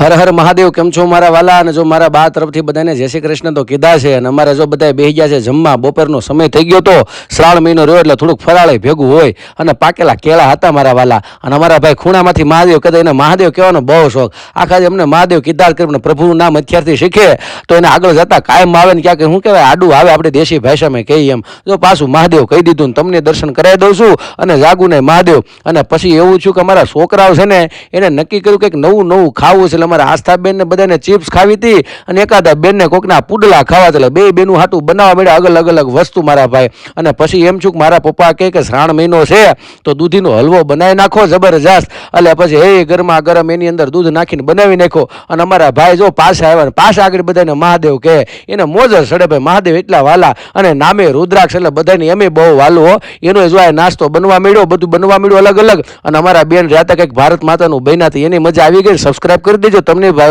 હર હર મહાદેવ, કેમ છો મારા વાલા? અને જો મારા બા તરફથી બધાને જય શ્રી કૃષ્ણ તો કીધા છે અને અમારે જો બધા બેસી ગયા છે જમવા, બપોરનો સમય થઈ ગયો તો શ્રાવણ મહિનો રહ્યો એટલે થોડુંક ફરાળે ભેગું હોય અને પાકેલા કેળા હતા મારા વાલા. અને અમારા ભાઈ ખૂણામાંથી મહાદેવ કહેતા એને મહાદેવ કહેવાનો બહુ શોખ. આખા એમને મહાદેવ કીધા કરીને પ્રભુનું નામ અત્યારથી શીખે, તો એને આગળ જતા કાયમ આવે ને ક્યાંક શું કહેવાય આડું આવે આપણે દેશી ભાષામાં કહીએ એમ. જો પાછું મહાદેવ કહી દીધું ને તમને દર્શન કરાવી દઉં છું અને જાગું ને મહાદેવ. અને પછી એવું છું કે અમારા છોકરાઓ છે ને, એને નક્કી કર્યું કંઈક નવું નવું ખાવું છે અમારા આસ્થાબેન ને બધાને ચિપ્સ ખાવી હતી અને એકાદા બેનને કોકના પુડલા ખાવા એટલે બે બેનું હાટું બનાવવા મળ્યા અલગ અલગ વસ્તુ મારા ભાઈ. અને પછી એમ છું કે મારા પપ્પા કહે કે શ્રાવણ મહિનો છે, તો દૂધીનો હલવો બનાવી નાખો જબરજસ્ત. એટલે પછી હે ગરમા ગરમ એની અંદર દૂધ નાખીને બનાવી નાખો. અને અમારા ભાઈ જો પાછા આવ્યા ને પાછા આગળ બધાને મહાદેવ કહે, એને મોજ સડે ભાઈ. મહાદેવ એટલા વાલા અને નામે રુદ્રાક્ષ એટલે બધાને એમે બહુ વાલું એનો જો નાસ્તો બનવા મળ્યો બધું બનવા મળ્યું અલગ અલગ. અને અમારા બેન રહેતા કંઈક ભારત માતાનું બન્યા એની મજા આવી ગઈ સબસ્ક્રાઇબ કરી દેજો તમને ભાઈ